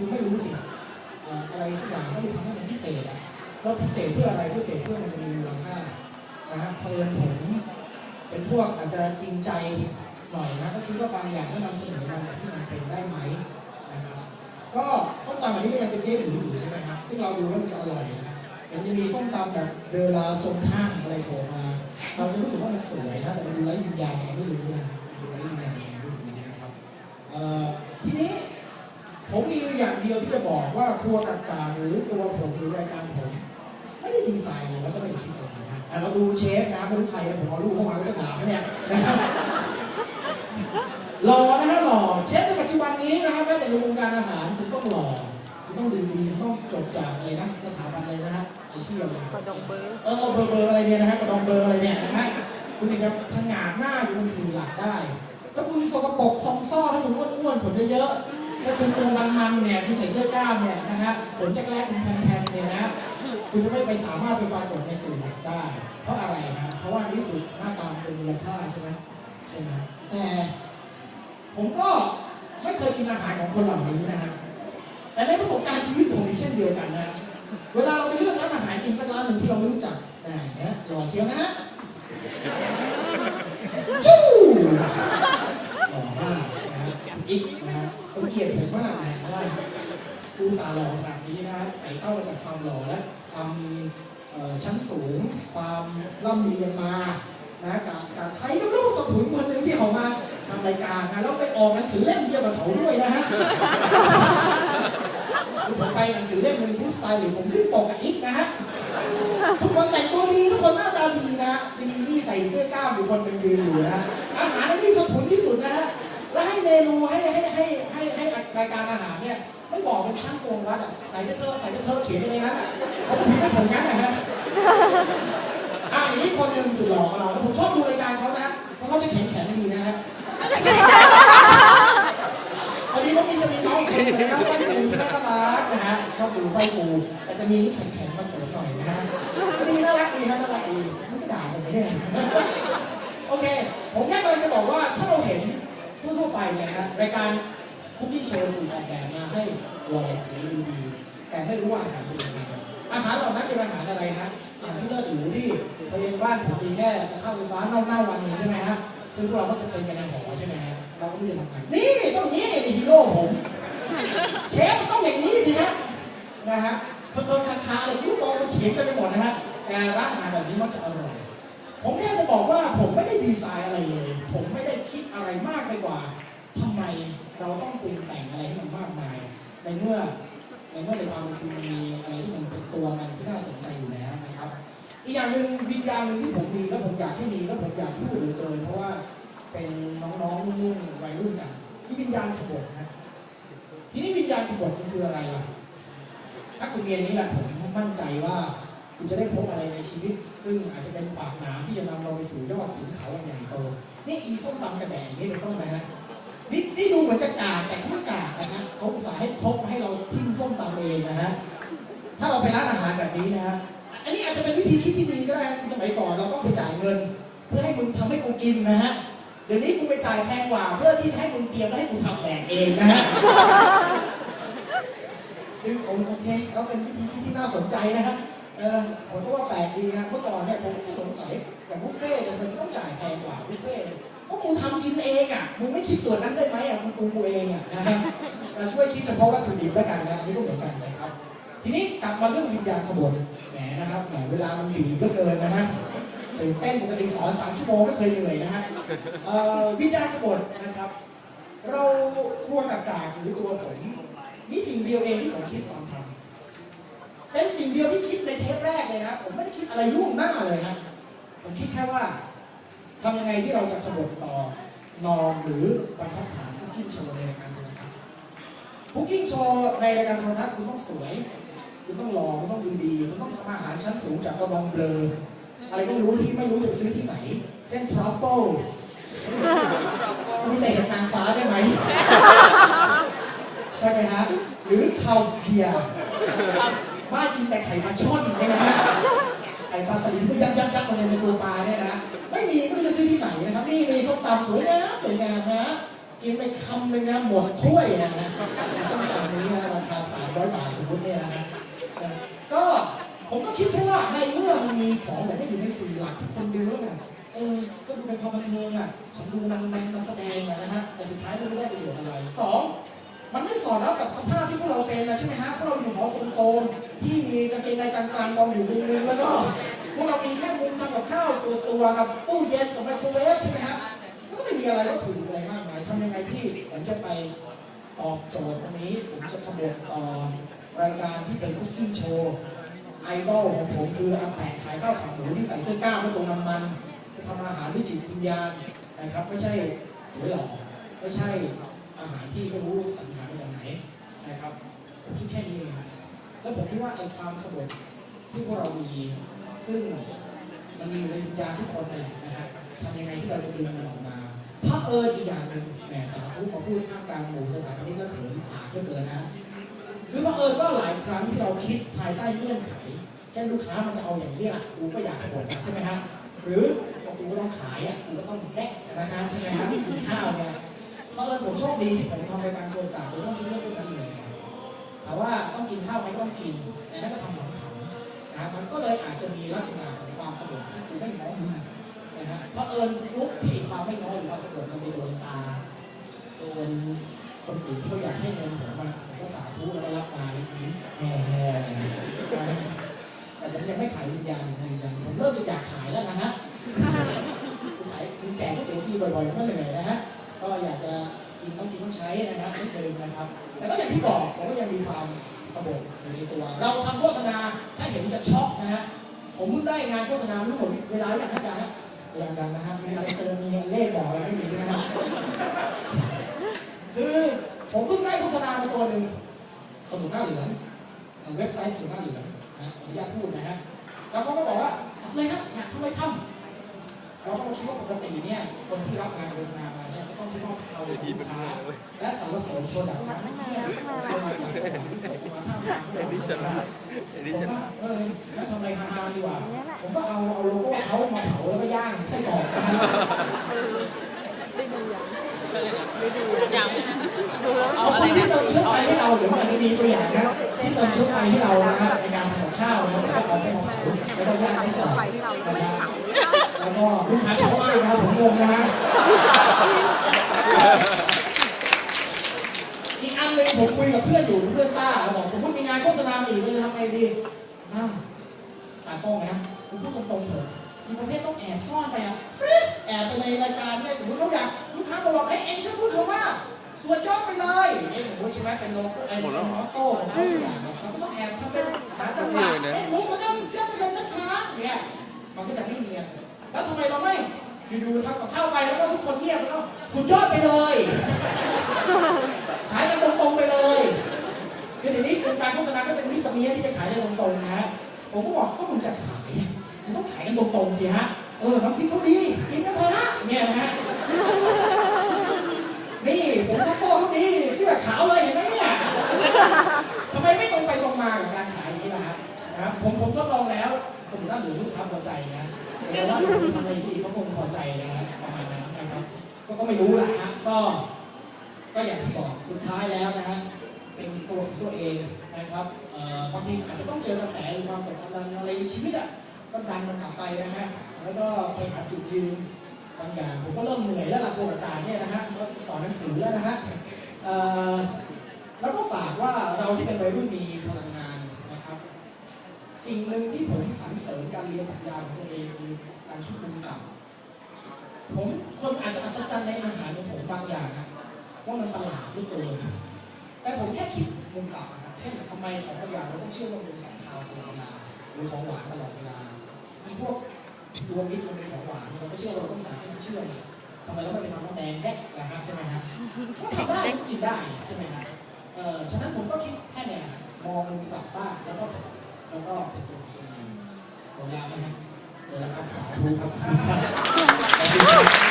คุณไม่รู้สิอะไรสักอย่างก็ไปทำให้มันพิเศษอะแล้วพิเศษเพื่ออะไรพิเศษเพื่อมันจะมีมูลค่านะฮะเพลินผมเป็นพวกอาจจะจริงใจหน่อยนะก็คิดว่าบางอย่างก็นำเสนอมาแบบที่มันเป็นได้ไหมนะครับก็ส้มตำอันนี้ก็ยังเป็นเจ๊หลีอยู่ใช่ไหมครับซึ่งเราดูแล้วมันจะอร่อยนะครับมันจะมีส้มตำแบบเดลาทรงท่างอะไรโผล่มา เราจะรู้สึกว่ามันสวยนะแต่มันดูไร้วิญญาณไม่รู้นะดูไร้วิญญาณไม่รู้นะครับเอ่อทีนี้ผมมี อย่างเดียวที่จะบอกว่าครัวกักกาหรือตัวผมหรือรายการผมไม่ได้ดีไซน์อะไรแล้วก็ไม่ได้คิดอะไรนะอะเราดูเชฟนะไม่รู้ใครนะผมเอารูปเข้ามาแล้วจะด่าไหมเนี่ยนะครับหล่อนะฮะหล่อเชฟในปัจจุบันนี้นะครับแม้แต่ในวงการอาหารคุณต้องหล่อคุณต้องดูดีคุณต้องจบจากอะไรนะสถาบันอะไรนะฮะไอชื่ออะไรกระดองเบอร์เออเบอร์เบอร์อะไรเนี่ยนะฮะกระดองเบอร์อะไรเนี่ยนะฮะคุณถึงจะทงาดหน้าอยู่บนสื่อหลักได้ถ้าคุณสกปรกซองซ่อถ้าคุณอ้วนอ้วนๆขนเยอะๆ ถ้าคุณตัวมันๆเนี่ยคุณใส่เสื้อกล้ามเนี่ยนะฮะขนจักรแรกคุณแผ่นๆเนี่ยนะคุณจะไม่ไปสามารถไปปรากฏในสื่อหลักได้ เพราะอะไรฮะเพราะว่านี่สุดหน้าตาเป็นมูลค่าใช่ไหมใช่ไหมแต่ผมก็ไม่เคยกินอาหารของคนเหล่านี้นะฮะแต่ในประสบการณ์ชีวิตผมเช่นเดียวกันนะ เวลาเราไปเลือกร้านอาหารกินสักร้านหนึ่งที่เราไม่รู้จักนะนะหล่อเชียวนะฮะจู้หล่อมาก อีกนะฮะต้องเกลียดผมมากนะได้ผู้สาหล่อขนาดนี้นะฮะไก่เต้ามาจากความหล่อและความมีชั้นสูง ความร่ำเรียนมานะกับกับใครก็รู้สถุนคนหนึ่งที่เขามาทำรายการนะแล้วไปออกหนังสือเล่มเดียวกับเขาด้วยนะฮะผมไปหนังสือเล่มหนึ่งฟูสไตล์หรือผมขึ้นปกกับอีกนะฮะทุกคนแต่งตัวดีทุกคนหน้าตาดีนะจะมีนี่ใส่เสื้อกล้ามอยู่คนหนึ่งยืนอยู่นะอาหารในที่สถุนที่สุดนะฮะ แล้วให้เมนูให้ให้ให้ให้ให้รายการอาหารเนี่ยไม่บอกเป็นช่างตวงวัดอะใส่ไปเถอะใส่ไปเถอะเขียนไปในนั้นอะเขาพิมพ์ให้ผมงั้นนะฮะอะอย่างนี้คนหนึ่งสุดหล่อของเราแล้วผมชอบดูรายการเขานะเพราะเขาจะแข็งแข็งดีนะฮะพอดีก็มีจะมีน้องอีกคนหนึงนะไฟฟูน่ารักนะฮะชอบดูไฟฟูแต่จะมีนี่แข็งๆมาเสริมหน่อยนะฮะก็ดีน่ารักดีฮะน่ารักดีมันจะด่าผมไหมเนี่ยโอเค ผมแค่กำลังจะบอกว่าถ้าเราเห็น ทั่วไปเนี่ยนะรายการคุกกิ้โชว์ถูกออกแบบมาให้หล่อสวยดูดี แต่ไม่รู้ว่าอาหารเป็นยังไงอาหารเหล่านั้นเป็นอาหารอะไรฮะอาหารที่เลิศหรูที่พอเย็นบ้านผมมีแค่จะเข้าไฟฟ้าเน่าๆวันหนึ่งใช่ไหมฮะซึ่งพวกเราก็จะเป็นกันในหอใช่ไหมฮะเราก็ไม่รู้จะทำไงนี่ต้องนี้นี่ฮีโร่ผมเชฟต้องอย่างนี้สิฮะนะฮะคิร์คาคาเลยลูกกองมันเถียงกันไปหมดนะฮะแต่ร้านอาหารแบบนี้มักจะอร่อย ผมแค่จะบอกว่าผมไม่ได้ดีไซน์อะไรเลย ผมไม่ได้คิดอะไรมากไปกว่าทำไมเราต้องปรุงแต่งอะไรให้มันมากมาย ในเมื่อในเมื่อในความเป็นจริงมันมีอะไรที่มันเป็นตัวมันที่น่าสนใจอยู่แล้วนะครับ อีกอย่างหนึ่งวิญญาณหนึ่งที่ผมมีแล้วผมอยากให้มีแล้วผมอยากพูดเหลือเกินเพราะว่าเป็นน้องๆนุ่นๆวัยรุ่นกันคือวิญญาณขบฏนะทีนี้วิญญาณขบฏมันคืออะไรล่ะ ถ้าคุณเรียนนี้แหละผมมั่นใจว่า คุณจะได้พบอะไรในชีวิต ซึ่งอาจจะเป็นขวากหนามที่จะนำเราไปสู่ยอดขุนเขาใหญ่โต นี่อีส้มตำกระแดงนี่เป็นต้นนะฮะนี่นี่ดูเหมือนจะกากแต่เขาไม่กากนะฮะเขาสาให้ครบให้เราทิ้มส้มตำเองนะฮะถ้าเราไปร้านอาหารแบบนี้นะฮะอันนี้อาจจะเป็นวิธีคิดที่ดีก็ได้ที่สมัยก่อนเราต้องไปจ่ายเงิน เพื่อให้มึงทำให้กูกินนะฮะเดี๋ยวนี้กูไปจ่ายแพงกว่า เพื่อที่จะให้มึงเตรียมและให้กูทำแดกเองนะฮะซึ่งโอเคก็เป็นวิธีที่ที่น่าสนใจนะครับ เออผมก็ว่าแปลกดีนะเมื่อก่อนเนี่ยผมก็สงสัยอย่บุฟเฟ่ต์เนี่ยมันต้องจ่ายแพงกว่าบุฟเฟ่ต์เพราะกูทำกินเองอะมึงไม่คิดส่วนนั้นได้ไหมอะมึงปรุงกูเองอะนะฮะมาช่วยคิดเฉพาะวัตถุดิบแล้วกันนะอันนี่ก็เหมือนกันนะครับ ทีนี้กลับมาเรื่องวิญญาณขบวนแหมนะครับแหมเวลามันบีบเหลือเกินนะฮะตื่นเต้นปกติสอนสามชั่วโมงไม่เคยเหนื่อยนะฮะวิญญาณขบวนนะครับ เราครัวกับกากหรือตัวผมมีสิ่งเดียวเองที่ผมคิดตอนทำ เป็นสิ่งเดียวที่คิดในเทปแรกเลยนะผมไม่ได้คิดอะไรล่วงหน้าเลยนะผมคิดแค่ว่าทำยังไงที่เราจะขบวนต่อนอมหรือบรรทัดฐานคุกกิ้งโชว์ในรายการโทรทัศน์คุกกิ้งโชว์ในรายการโทรทัศน์คุณต้องสวย คุณต้องหล่อคุณต้องดูดี คุณต้องทำอาหารชั้นสูงจากกระดองเบลออะไรก็รู้ที่ไม่รู้จะซื้อที่ไหน เช่นทรัฟเฟิลมีแต่เห็ดนางฟ้าได้ไหม ใช่ไหมฮะ หรือคาวเฟียร์ บ้ากินแต่ไข่ปลาช่อนเนี่ยนะฮะไข่ปลาสลิดที่ยัดยัดยัดลงในตัวปลาเนี่ยนะไม่มีไม่รู้จะซื้อที่ไหนนะครับ นี่มีส้มตำสวยงามสวยงามนะกินไปคำหนึ่งนะหมดถ้วยนะฮะส้มตำนี้นะราคาสามร้อยบาทสมมติเนี่ยนะฮะก็ผมก็คิดแค่ว่าในเมื่อมันมีของแบบนี้อยู่ในสื่อหลักที่คนดูแล้วเนี่ยเออ ก็ดูเป็นความบันเทิงอะฉันดูมันมันแสดงอะนะฮะแต่สุดท้ายมันไม่ได้ประโยชน์อะไรสอง มันไม่สอดรับกับสภาพที่พวกเราเป็นนะใช่ไหมฮะพวกเราอยู่หอโซมๆที่มีกางเกงในกลางๆกองอยู่มุมนึงแล้วก็พวกเรามีแค่มุมทำกับข้าวสัวๆกับตู้เย็นกับไมโครเวฟใช่ไหมฮะมันก็ไม่มีอะไรวัตถุดิบอะไรมากมายทำยังไงที่ผมจะไปตอบโจทย์ตรงนี้ผมจะขบวนต่อรายการที่เป็นคุกกิ้งโชว์ไอดอลของผมคืออาแปะขายข้าวขาหมูที่ใส่เสื้อกล้ามและตรงน้ำมันทำอาหารด้วยจิตวิญญาณนะครับไม่ใช่สวยหล่อไม่ใช่อาหารที่ไม่รู้สรรหา นะครับผมคิดแค่นี้เองครับแล้วผมคิดว่าไอ้ความขบวนที่พวกเรามี ซึ่งมันมีอยู่ในวิญญาณทุกคนนั่นแหละนะฮะทำยังไงที่เราจะดึงมันออกมาพระเอิญอีกอย่างหนึ่งแหมสาธุมาพูดท่ามกลางหมู่สถาปนิกและเขินผาเหลือเกินนะคือพระเอิญว่าหลายครั้งที่เราคิดภายใต้เงื่อนไขเช่นลูกค้ามันจะเอาอย่างนี้ล่ะกูก็อยากขบวนใช่ไหมฮะหรือกูก็ต้องขายอะกูก็ต้องแดกนะฮะใช่ไหมฮะกินข้าวเนี่ยพระเผอิญผมโชคดีที่ผมทำรายการโครงการโดยไม่ต้องคิดเรื่องพวกนั้นเลย นะถามว่าต้องกินข้าวไหมก็ต้องกินแต่นั่นก็ทำขำๆนะมันก็เลยอาจจะมีลักษณะของความกระโดดที่กูไม่ง้อมึงนะฮะเพราะเอิญฟุกที่ความไม่ง้อหรือความกระโดดมันไปโดนตาโดนคนอื่นเขาอยากให้เงินผมมาผมก็สาธุแล้วก็รับมาเลยยิ้มแหมแต่ผมยังไม่ขายวิญญาณอยู่ในยังผมเริ่มจะอยากขายแล้วนะฮะขายคือแจกก๋วยเตี๋ยวฟรีบ่อยๆมันก็เหนื่อยนะฮะก็อยากจะ กินต้องกินต้องใช้นะครับนิดนึงนะครับแต่ก็อย่างที่บอกผมก็ยังมีความกระบบอยู่ในตัว เราทำโฆษณาถ้าเห็นจะช็อกนะฮะผมเพิ่งได้งานโฆษณาทั้งหมดเวลาอย่างทักการนะอย่างกันนะฮะมีอะไรเติมมีเลขบอกอะไรไม่มีนะฮะคือผมเพิ่งได้โฆษณามาตัวหนึ่งสมุดหน้าเหลืองเว็บไซต์สมุดหน้าเหลืองนะขออนุญาตพูดนะฮะแล้วเขาก็บอกว่าจัดเลยฮะอยากทำอะไรทำ เราก็มาคิดว่าปกติเนี่ยคนที่รับงานโฆษณามาเนี่ยจะต้องที่ต้องเอาลูกค้าและสรรเสริญโปรดักต์นั้นเที่เอามาจากสวรรค์มาท่ามกลางผู้บริโภคผมก็เอองั้นทำอะไรฮาๆดีกว่า ผมก็เอาเอาโลโก้เขามาเผาแล้วก็ย่างไส้กรอกนะฮะยังไม่ดูแล้วขเอาคุณที่เติมเชื้อไฟให้เราเดี๋ยวมันจะมีตัวอย่างนะที่เติมเชื้อไฟให้เรานะฮะในการทำกับข้าวนะผมก็เอาเข้ามาเผาแล้วก็ย่างไส้กรอกนะครับ แล้วก็ลูกค้าชอบมากนะครับผมงงนะฮะอีกอันหนึ่งผมคุยกับเพื่อนอยู่เพื่อนต้าเราบอกสมมติมีงานโฆษณามาอีกเราจะทำไงดีอ้าวตากล้องนะผมพูดตรงๆเถอะมีประเภทต้องแอบซ่อนไปอะฟริสแอบไปในรายการเนี่ยสมมติเขาอยากลูกค้าบอกว่าเอ้ยเอ็งช่วยพูดคำว่าสวดยอดไปเลยเอ้ยสมมติใช่ไหมเป็นโลโก้ไอ้เป็นมอตโต้ของเขาสักอย่างเนี่ยเราก็ต้องแอบทำเป็นหาจังหวะเอ้ยมุกมันก็สุดยอดไปเลยนะช้าเนี่ยมันก็จะไม่เนียน แล้วทำไมเราไม่อยู่ๆทำกับข้าวไปแล้วก็ทุกคนเงียบแล้วก็สุดยอดไปเลยขายกันตรงๆไปเลยคือทีนี้วงการโฆษณาก็จะมีกับเมียที่จะขายกันตรงๆนะฮะผมก็บอกก็มึงจะขายมึงต้องขายกันตรงๆสิฮะเออน้ำพริกเขาดีกินกันเถอะฮะเนี่ยนะฮะนี่ผมซักโซ่เขาดีเสื้อขาวเลยเห็นไหมเนี่ยทำไมไม่ตรงไปตรงมากับการขายอย่างนี้ล่ะฮะนะครับผมผมทดลอง วสมมติว่าเหลือลูกค้าพอใจนะแต่ว่าทำอะไรที่เขาคงพอใจนะประมาณนั้นนะครับ ก็ก็ไม่รู้ละฮะก็ ก็อย่างที่บอกสุดท้ายแล้วนะฮะเป็นตัวของตัวเองนะครับบางทีอาจจะต้องเจอกระแสหรือความกดดันอะไรในชีวิตอะก็ดันมันกลับไปนะฮะแล้วก็ไปหาจุดยืนบางอย่างผมก็เริ่มเหนื่อยแล้วล่ะตัวอาจารย์เนี่ยนะฮะก็สอนหนังสือแล้วนะฮะแล้วก็ฝากว่าเราที่เป็นวัยรุ่นมีพลัง สิ่งหนึ่งที่ผมสรรเสริญการเรียนปรัชญาของตัวเองคือการคิดมุมกลับ ผมคนอาจจะอัศจรรย์ในอาหารของผมบางอย่างนะว่ามันประหลาดเหลือเกินแต่ผมแค่คิดมุมกลับนะครับเช่นทำไมของบางอย่างเราต้องเชื่อว่าเป็นของคาวตลอดเวลาหรือของหวานตลอดเวลาไอ้พวกรวมมิตรมันเป็นของหวานเราก็เชื่อเราต้องใส่ให้มันเชื่อมทำไมเราไม่ไปทำน้ำแดงแดกนะครับใช่ไหมฮะก็ทำได้กินได้ใช่ไหมฮะเออฉะนั้นผมก็คิดแค่เนี้ยนะมองมุมกลับบ้างแล้วก็ แล้วก็เป็นตัวของตัวเองหมดแล้วไหมฮะหมดแล้วครับสาธุครับขอบคุณครับ